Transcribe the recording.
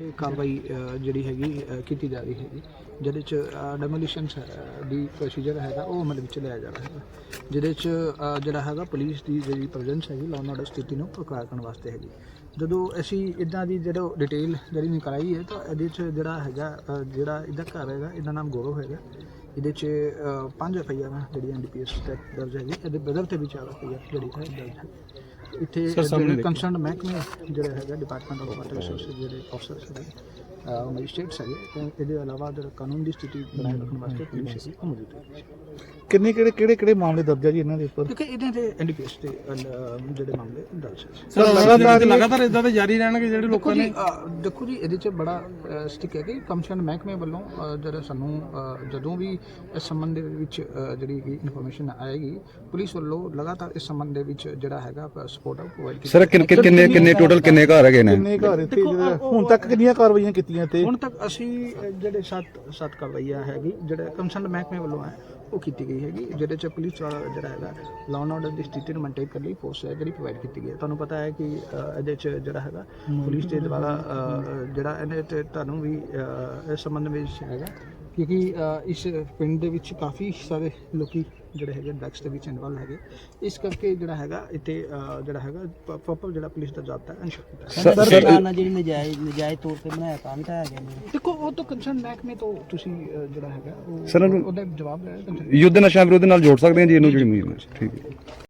ਇਹ ਕਾਰਵਾਈ ਜਿਹੜੀ ਹੈਗੀ ਕੀਤੀ ਜਾ ਰਹੀ ਹੈਗੀ, ਜਿਹਦੇ ਚ ਡੈਮੋਲੀਸ਼ਨ ਦੀ ਪ੍ਰੋਸੀਜਰ ਹੈਗਾ, ਉਹ ਅਮਲ ਵਿੱਚ ਲਿਆ ਜਾ ਰਿਹਾ ਹੈਗਾ ਜਿਹਦੇ ਚ ਜਿਹੜਾ ਹੈਗਾ ਪੁਲਿਸ ਦੀ ਜਿਹੜੀ ਪ੍ਰੈਜ਼ੈਂਸ ਹੈਗੀ ਲਾਅ ਆਰਡਰ ਸਥਿਤੀ ਨੂੰ ਪ੍ਰਕਾਰ ਕਰਨ ਵਾਸਤੇ ਹੈਗੀ। ਜਦੋਂ ਅਸੀਂ ਇਦਾਂ ਦੀ ਜਿਹੜਾ ਡਿਟੇਲ ਜਿਹੜੀ ਨਿਕਲਾਈ ਹੈ, ਤਾਂ ਇਹਦੇ ਚ ਜਿਹੜਾ ਹੈਗਾ ਜਿਹੜਾ ਇਹਦਾ ਘਰ ਹੈਗਾ, ਇਹਦਾ ਨਾਮ ਗੌਰਵ ਹੈਗਾ। ਇਹਦੇ ਚ ਪੰਜ ਐਫ ਆਈ ਆਰ ਜਿਹੜੀ ਐਨਡੀਪੀਐਸ ਤਹਿਤ ਦਰਜ ਹੈਗੀ, ਇਹਦੇ ਬਦਲ ਤੇ ਵੀ ਚਾਰ ਐਫ ਆਈ ਆਰ ਜਿਹੜੀ ਹੈ, ਦਰਜ ਹੈ ਇੱਥੇ ਜਿਹੜੇ ਕੰਸਰਨ ਮਹਿਕਮੇ ਜਿਹੜਾ ਹੈਗਾ ਡਿਪਾਰਟਮੈਂਟ ਆਫ ਵਾਟਰ ਰਿਸੋਰਸਿਸ ਜਿਹੜੇ ਅਫਸਰਸ ਹੈਗੇ ਅਹ ਮੈਜਿਸਟ੍ਰੇਟਸ ਹੈਗੇ ਤੇ ਇਹਦੇ ਇਲਾਵਾ ਜਿਹੜਾ ਕਾਨੂੰਨ ਦੀ ਸਥਿਤੀ ਬਣਾਏ ਰੱਖਣ ਵਾਸਤੇ ਪੁਲਿਸ ਉਹ ਮੌਜੂਦ ਹੈ ਕਿੰਨੇ ਕਿਹੜੇ ਕਿਹੜੇ ਕਿਹੜੇ ਮਾਮਲੇ ਦਰਜ ਆ ਜੀ ਇਹਨਾਂ ਦੇ ਉੱਪਰ? ਕਿਉਂਕਿ ਇਹਦੇ ਤੇ ਐਨਡੀਪੀਐਸ ਦੇ ਅਹ, ਜਿਹੜੇ ਮਾਮਲੇ ਦਰਜ ਹੈ। ਸਰ ਲਗਾਤਾਰ ਲਗਾਤਾਰ ਇਦਾਂ ਦੇ ਜਾਰੀ ਰਹਿਣਗੇ ਜਿਹੜੇ ਜੀ ਅਹ, ਦੇਖੋ ਜੀ ਇਹਦੇ ਚ ਬੜਾ ਸਟਿਕ ਹੈ ਕਿ ਕਮਿਸ਼ਨ ਮਹਿਕਮੇ ਵੱਲੋਂ ਜਿਹੜਾ ਸਾਨੂੰ ਜਦੋਂ ਵੀ ਇਸ ਸੰਬੰਧ ਦੇ ਵਿੱਚ ਜਿਹੜੀ ਇਨਫੋਰਮੇਸ਼ਨ ਆਏਗੀ ਪੁਲਿਸ ਵੱਲੋਂ ਲਗਾਤਾਰ ਇਸ ਸੰਬੰਧ ਦੇ ਵਿੱਚ ਜਿਹੜਾ ਹੈਗਾ ਸਪੋਰਟ ਪ੍ਰੋਵਾਈਡ ਕੀਤੀ ਸਰ ਕਿੰਨੇ ਕਿੰਨੇ ਕਿੰਨੇ ਟੋਟਲ ਕਿੰਨੇ ਘਰ ਹੈਗੇ ਨੇ? ਕਿੰਨੇ ਘਰ ਇੱਥੇ ਜਿਹੜੇ ਹੁਣ ਤੱਕ ਕਿੰਨੀਆਂ ਕਾਰਵਾਈਆਂ ਕੀਤੀਆਂ ਤੇ ਹੁਣ ਤੱਕ ਅਸੀਂ ਜਿਹੜੇ ਸੱਤ ਸੱਤ ਕਾਰਵਾਈਆਂ ਹੈਗੀ ਜਿਹੜੇ ਕੰਸਰਨ ਮਹਿਕਮੇ ਵੱਲੋਂ ਹੈ ਉਹ ਕੀਤੀ ਗਈ ਹੈਗੀ ਜਿਹਦੇ ਚ ਪੁਲਿਸ ਵਾਲਾ ਜਿਹੜਾ ਹੈਗਾ ਲਾਅ ਐਂਡ ਆਰਡਰ ਦੀ ਸਥਿਤੀ ਨੂੰ ਮੇਨਟੇਨ ਕਰਨ ਲਈ ਫੋਰਸ ਹੈ ਜਿਹੜੀ ਪ੍ਰੋਵਾਈਡ ਕੀਤੀ ਗਈ ਹੈ। ਤੁਹਾਨੂੰ ਪਤਾ ਹੈ ਕਿ ਇਹਦੇ ਚ ਜਿਹੜਾ ਹੈਗਾ ਪੁਲਿਸ ਦੇ ਦੁਆਰਾ ਜਿਹੜਾ ਇਹਨੇ ਤੇ ਤੁਹਾਨੂੰ ਵੀ ਇਸ ਸੰਬੰਧ ਵਿੱਚ ਹੈਗਾ। ਕਿਉਂਕਿ ਇਸ ਪਿੰਡ ਦੇ ਵਿੱਚ ਕਾਫੀ ਸਾਰੇ ਲੋਕੀ ਜਿਹੜੇ ਹੈਗੇ ਡਰੱਗਸ ਦੇ ਵਿੱਚ ਇਨਵੋਲ ਹੈਗੇ। ਇਸ ਕਰਕੇ ਜਿਹੜਾ ਹੈਗਾ ਇੱਥੇ ਜਿਹੜਾ ਹੈਗਾ ਪ੍ਰੋਪਰ ਜਿਹੜਾ ਪੁਲਿਸ ਦਾ ਜਾਬਤਾ ਹੈ ਅਨਸ਼ਰ ਕੀਤਾ ਹੈ। ਸਰ- ਦੁਕਾਨਾਂ ਜਿਹੜੀ ਨਜਾਇਜ਼ ਨਜਾਇਜ਼ ਤੌਰ ਤੇ ਬਣਾਇਆ ਤਾਂ ਵੀ ਢਾਇਆ ਗਿਆ ਨੇ। ਦੇਖੋ ਉਹ ਤਾਂ ਕੰਸਰਨ ਮਹਿਕਮੇ ਤੋਂ ਤੁਸੀਂ ਜਿਹੜਾ ਹੈਗਾ ਉਹਦਾ ਜਵਾਬ ਲੈਣਾ ਕੰਸਰਨ ਯੁੱਧ ਨਸ਼ਾ ਵਿਰੋਧ ਨਾਲ ਜੋੜ ਸਕਦੇ ਹਾਂ ਜੀ ਇਹਨੂੰ ਜਿਹੜੀ ਮੁਹਿੰਮ ਹੈ। ਠੀਕ ਹੈ।